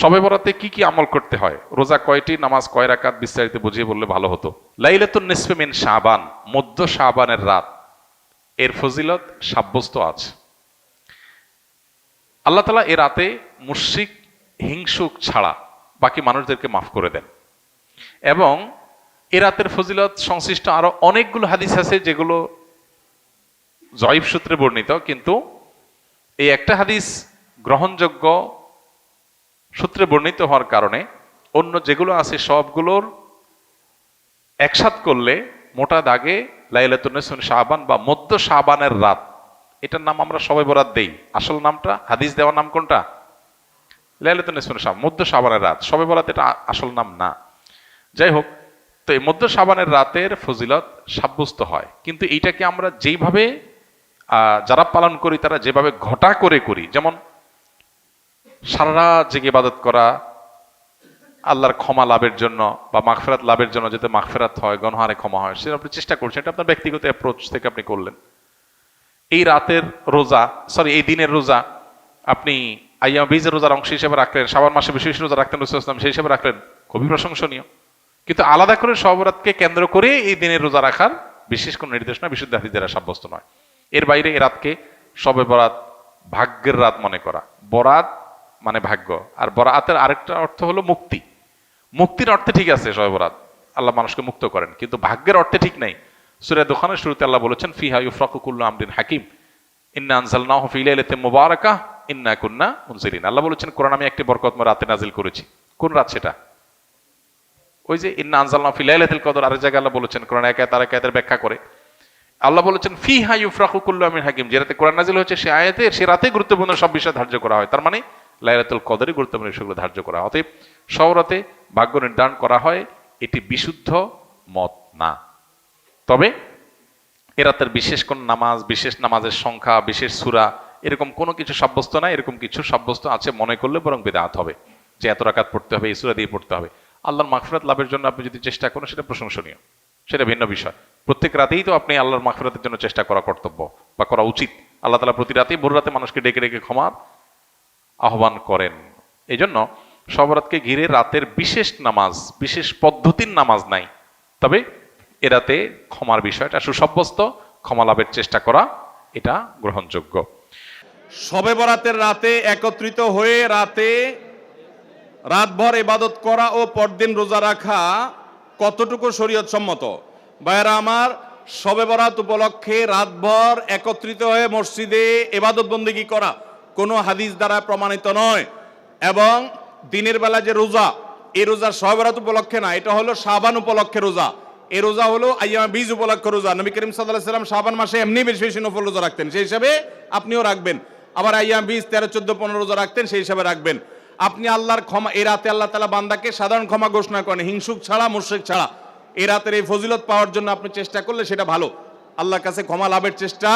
সবে বরাতে কি কি আমল করতে হয়? রোজা কয়টি, নামাজ কয় রাকাত, বিস্তারিত বুঝিয়ে বললে ভালো হতো। লাইলাতুন নিসফে মিন শাবান, মধ্য শাবানের রাত। এর ফজিলত সাব্যস্ত আছে আল্লাহ তালা এ রাতে মুশরিক, হিংসুক ছাড়া বাকি মানুষদেরকে মাফ করে দেন। এবং এ রাতের ফজিলত সংশ্লিষ্ট আরও অনেকগুলো হাদিস আছে যেগুলো জয়ীব সূত্রে বর্ণিত, কিন্তু এই একটা হাদিস গ্রহণযোগ্য সূত্রে বর্ণিত হওয়ার কারণে অন্য যেগুলো আছে সবগুলোর একসাথ করলে মোটা দাগে লাইলাতুন্নেসুন শাহবান বা মধ্য শাহবানের রাত, এটার নাম আমরা সবাই বরাত দেই। আসল নামটা, হাদিস দেওয়ার নাম কোনটা? লাইলাতুন্নেসুন শাহ মধ্য শাহবানের রাত। সবাই বরাত এটা আসল নাম না। যাই হোক, তো এই মধ্য শাবানের রাতের ফজিলত সাব্যস্ত হয়। কিন্তু এইটাকে আমরা যেইভাবে যারা পালন করি, তারা যেভাবে ঘটা করে করি, যেমন সারা জেগে ইবাদত করা, আল্লাহর ক্ষমা লাভের জন্য বা মাগফেরাত লাভের জন্য যাতে মাগফেরাত হয়, গণহারে ক্ষমা হয়, সেটা আপনি চেষ্টা করছেন, এটা আপনার ব্যক্তিগত অ্যাপ্রোচ থেকে আপনি করলেন। এই রাতের রোজা সরি এই দিনের রোজা আপনি আইয়া বীজের রোজার অংশ হিসেবে রাখলেন, সাবান মাসে বিশেষ রোজা রাখতেন রসুলাম সেই হিসেবে রাখলেন, খুবই প্রশংসনীয়। কিন্তু আলাদা করে সবরাতকে কেন্দ্র করে এই দিনের রোজা রাখার বিশেষ কোনো নির্দেশনা বিশুদ্ধ হাদিস দ্বারা সাব্যস্ত নয়। এর বাইরে এই রাতকে সবে বরাত ভাগ্যের রাত মনে করা। বরাত মানে ভাগ্য। আর বরাতের আরেকটা অর্থ হলো মুক্তি। মুক্তির অর্থে ঠিক আছে সবে বরাত। আল্লাহ মানুষকে মুক্ত করেন, কিন্তু ভাগ্যের অর্থে ঠিক নাই। সুরে দোকানের শুরুতে আল্লাহ বলেছেন, ফিহা ইউফরাকুল্লু আমদিন হাকিম। ইন্না আনজালনাহু ফি লাইলাতিন মুবারাকাহ ইন্না কুন্না মুনজিরিন। আল্লাহ বলেছেন, কোরআন আমি একটি বরকতময় রাতে নাজিল করেছি। কোন রাত সেটা? ওই যে, ইন্না আনজালনাহু ফি লাইলাতিল কদর, আরেক জায়গায় আল্লাহ বলেছেন, কোরআন এক আয়াত, আরেক আয়াতের ব্যাখ্যা করে। আল্লাহ বলেছেন ফি হা ইউফরাকু কুল্লু আমিন হাকিম। যে রাতে কোরআন নাজিল হচ্ছে সে আয়াতে সে রাতে গুরুত্বপূর্ণ সব বিষয় ধার্য করা হয়। তার মানে লাইলাতুল কদরে গুরুত্বপূর্ণ বিষয়গুলো ধার্য করা। অতএব সবরাতে ভাগ্য নির্ধারণ করা হয়, এটি বিশুদ্ধ মত না। তবে এ রাতের বিশেষ কোন নামাজ, বিশেষ নামাজের সংখ্যা, বিশেষ সুরা, এরকম কোনো কিছু সাব্যস্ত না, এরকম কিছু সাব্যস্ত আছে মনে করলে বরং বেদাত হবে, যে এত রাকাত পড়তে হবে, এই সুরা দিয়ে পড়তে হবে। আল্লাহর মাগফিরাত লাভের জন্য আপনি যদি চেষ্টা করেন, সেটা প্রশংসনীয়, সেটা ভিন্ন বিষয়। প্রত্যেক রাতেই তো আপনি আল্লাহর মাগফিরাতের জন্য চেষ্টা করা কর্তব্য বা করা উচিত। আল্লাহ তালা প্রতি রাতেই ভোর রাতে মানুষকে ডেকে ডেকে ক্ষমার আহ্বান করেন। এই জন্য সবরাতকে ঘিরে রাতের বিশেষ নামাজ, বিশেষ পদ্ধতির নামাজ নাই। তবে এ রাতে ক্ষমার বিষয়টা সুসাব্যস্ত, ক্ষমা লাভের চেষ্টা করা, এটা গ্রহণযোগ্য। সবে বরাতের রাতে একত্রিত হয়ে রাতে রাতভর এবাদত করা ও পরদিন রোজা রাখা কতটুকু শরীয়ত সম্মত ভাইয়েরা আমার, সবে বরাত উপলক্ষে রাতভর একত্রিত হয়ে মসজিদে এবাদত বন্দিগি করা কোনো হাদিস দ্বারা প্রমাণিত নয়। এবং দিনের বেলা যে রোজা, এই রোজা সহবরাত উপলক্ষে না, এটা হলো সাবান উপলক্ষে রোজা। এই রোজা হলো আইয়াম বীজ উপলক্ষে রোজা। নবী করিম সাল্লাহ সাল্লাম শাবান মাসে এমনি বেশি বেশি নফল রোজা রাখতেন। সেই হিসাবে আপনিও রাখবেন। আবার আইয়াম বীজ তেরো, চোদ্দ, পনেরো রোজা রাখতেন, সেই হিসাবে রাখবেন। আপনি আল্লাহর ক্ষমা, এই রাতে আল্লাহ তালা বান্দাকে সাধারণ ক্ষমা ঘোষণা করেন, হিংসুক ছাড়া, মুশ্রিক ছাড়া। এ রাতের এই ফজিলত পাওয়ার জন্য আপনি চেষ্টা করলে সেটা ভালো। আল্লাহর কাছে ক্ষমা লাভের চেষ্টা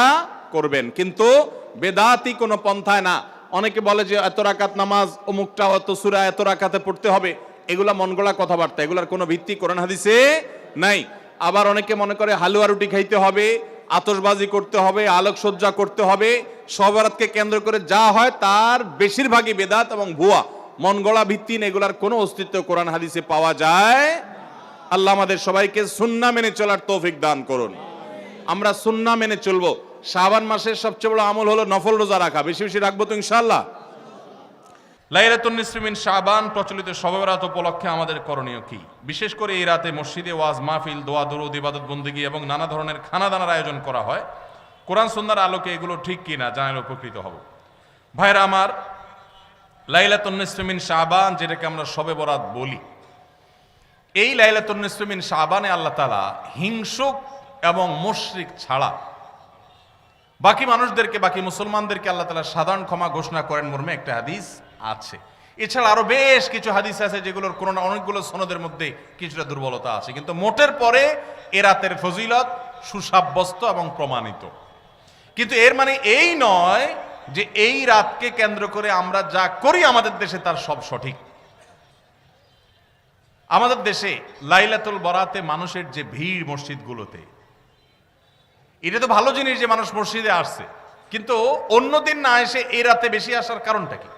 করবেন। কিন্তু বেদাতি কোনো পন্থায় না। অনেকে বলে যে এত রাকাত নামাজ, অমুকটা অত সুরা, এত রাকাতে পড়তে হবে। এগুলা মন মনগড়া কথাবার্তা, এগুলার কোনো ভিত্তি কোরআন হাদিসে নাই। আবার অনেকে মনে করে হালুয়া রুটি খাইতে হবে, আতশবাজি করতে হবে, আলোকসজ্জা করতে হবে সবরাতকে কেন্দ্র করে যা হয় তার বেশিরভাগই বেদাত এবং ভুয়া। মনগড়া ভিত্তিন এগুলার কোনো অস্তিত্ব কোরআন হাদিসে পাওয়া যায় আল্লাহ আমাদের সবাইকে সুন্না মেনে চলার তৌফিক দান করুন। আমরা সুন্না মেনে চলবো। শাবান মাসের সবচেয়ে বড় আমল হলো নফল রোজা রাখা। বেশি বেশি রাখব তো ইনশাল্লাহ লাইলাতুন নিসফিমিন শাবান প্রচলিত সবেরাত উপলক্ষে আমাদের করণীয় কি? বিশেষ করে এই রাতে মসজিদে ওয়াজ, মাহফিল, দোয়া, দরুদ, ইবাদত, বন্দিগি এবং নানা ধরনের খানা দানার আয়োজন করা হয়। কোরআন সুন্নার আলোকে এগুলো ঠিক কি না, জানালে উপকৃত হব। ভাইরা আমার লাইলাতুন নিসফিমিন শাবান যেটাকে আমরা সবে বরাত বলি, এই লাইলাতুন নিসফিমিন শাবানে আল্লাহ তালা হিংসুক এবং মুশরিক ছাড়া বাকি মানুষদেরকে, বাকি মুসলমানদেরকে আল্লাহ তালা সাধারণ ক্ষমা ঘোষণা করেন মর্মে একটা হাদিস আছে। এছাড়া আরও বেশ কিছু হাদিস আছে যেগুলোর কোনো অনেকগুলো সনদের মধ্যে কিছুটা দুর্বলতা আছে। কিন্তু মোটের পরে এ রাতের ফজিলত সুসাব্যস্ত এবং প্রমাণিত। কিন্তু এর মানে এই নয় যে এই রাতকে কেন্দ্র করে আমরা যা করি আমাদের দেশে তার সব সঠিক। আমাদের দেশে লাইলাতুল বরাতে মানুষের যে ভিড় মসজিদগুলোতে এটা তো ভালো জিনিস যে মানুষ মসজিদে আসছে। কিন্তু অন্যদিন না এসে এই রাতে বেশি আসার কারণটা কি?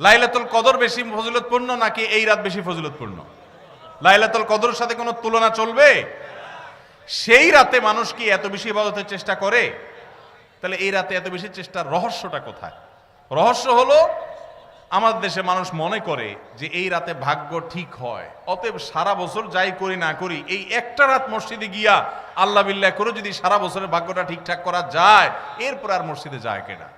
লাইলাতুল কদর বেশি ফজিলতপূর্ণ নাকি এই রাত বেশি ফজিলতপূর্ণ? লাইলাতুল কদরের সাথে কোনো তুলনা চলবে? সেই রাতে মানুষ কি এত বেশি ইবাদতের চেষ্টা করে? তাহলে এই রাতে এত বেশি চেষ্টার রহস্যটা কোথায়? রহস্য হলো আমাদের দেশে মানুষ মনে করে যে এই রাতে ভাগ্য ঠিক হয়। অতএব সারা বছর যাই করি না করি, এই একটা রাত মসজিদে গিয়া আল্লাহ বিল্লাহ করে যদি সারা বছরের ভাগ্যটা ঠিকঠাক করা যায়, এরপর আর মসজিদে যায় কেনা।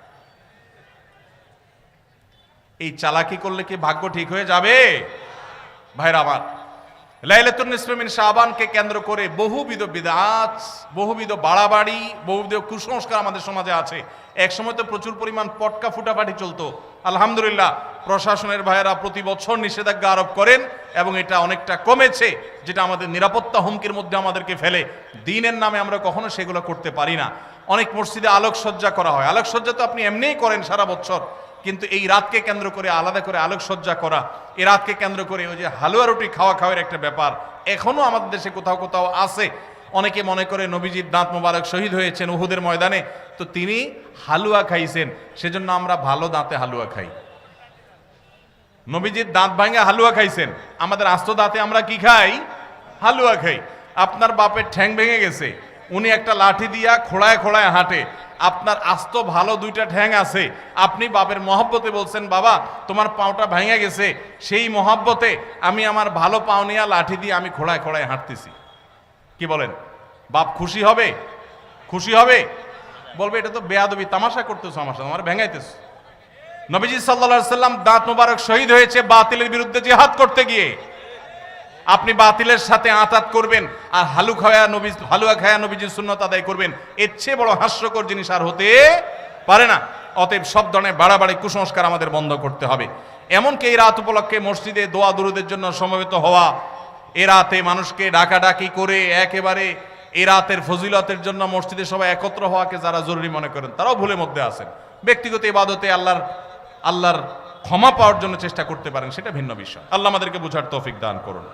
এই চালাকি করলে কি ভাগ্য ঠিক হয়ে যাবে? ভাইরা আমার লাইলাতুন নিসফিমিন শাবানকে কেন্দ্র করে বহুবিধ বিদাত, বহুবিধ বাড়াবাড়ি, বহুবিধ কুসংস্কার আমাদের সমাজে আছে। এক সময় তো প্রচুর পরিমাণ পটকা ফুটাফাটি চলতো। আলহামদুলিল্লাহ, প্রশাসনের ভাইয়েরা প্রতি বছর নিষেধাজ্ঞা আরোপ করেন এবং এটা অনেকটা কমেছে, যেটা আমাদের নিরাপত্তা হুমকির মধ্যে আমাদেরকে ফেলে। দিনের নামে আমরা কখনো সেগুলো করতে পারি না। অনেক মসজিদে আলোকসজ্জা করা হয়। আলোকসজ্জা তো আপনি এমনিই করেন সারা বছর, কিন্তু এই রাতকে কেন্দ্র করে আলাদা করে আলোকসজ্জা করা এই রাতকে কেন্দ্র করে ওই যে হালুয়া রুটি খাওয়া খাওয়ার একটা ব্যাপার এখনও আমাদের দেশে কোথাও কোথাও আছে। অনেকে মনে করে নবীজির দাঁত মোবারক শহীদ হয়েছেন উহুদের ময়দানে, তো তিনি হালুয়া খাইছেন, সেজন্য আমরা ভালো দাঁতে হালুয়া খাই। নবীজির দাঁত ভাঙে হালুয়া খাইছেন, আমাদের আস্ত দাঁতে আমরা কি খাই? হালুয়া খাই। আপনার বাপের ঠ্যাং ভেঙে গেছে উনি একটা লাঠি দিয়া খোড়ায় খোড়ায় হাঁটে। আপনার আস্ত ভালো দুইটা ঠ্যাং আছে। আপনি বাপের মহব্বতে বলছেন, বাবা, তোমার পাওটা ভেঙে গেছে। সেই মহব্বতে আমি আমার ভালো পাও নিয়ে লাঠি দিয়ে আমি খোড়ায় খোড়ায় হাঁটতেছি। কি বলেন? বাপ খুশি হবে? খুশি হবে? বলবে, এটা তো বেয়াদবি, তামাশা করতেছো আমার সাথে, আমার ভেঙাইতেছো। নবীজি সাল্লা সাল্লাম দাঁত মোবারক শহীদ হয়েছে বাতিলের বিরুদ্ধে জিহাদ করতে গিয়ে। আপনি বাতিলের সাথে আতাত করবেন আর হালু খাওয়া নবী হালুয়া খায়া নবীজির সুন্নত আদায় করবেন। এর চেয়ে বড় হাস্যকর জিনিস আর হতে পারে না। অতএব সব ধরনের বাড়াবাড়ি, কুসংস্কার আমাদের বন্ধ করতে হবে। এমনকি এই রাত উপলক্ষে মসজিদে দোয়া দুরুদের জন্য সমবেত হওয়া, এ রাতে মানুষকে ডাকাডাকি করে একেবারে এ রাতের ফজিলতের জন্য মসজিদে সবাই একত্র হওয়াকে যারা জরুরি মনে করেন, তারাও ভুলের মধ্যে আছেন। ব্যক্তিগত ইবাদতে আল্লাহর আল্লাহর ক্ষমা পাওয়ার জন্য চেষ্টা করতে পারেন, সেটা ভিন্ন বিষয়। আল্লাহ আমাদেরকে বোঝার তৌফিক দান করুন।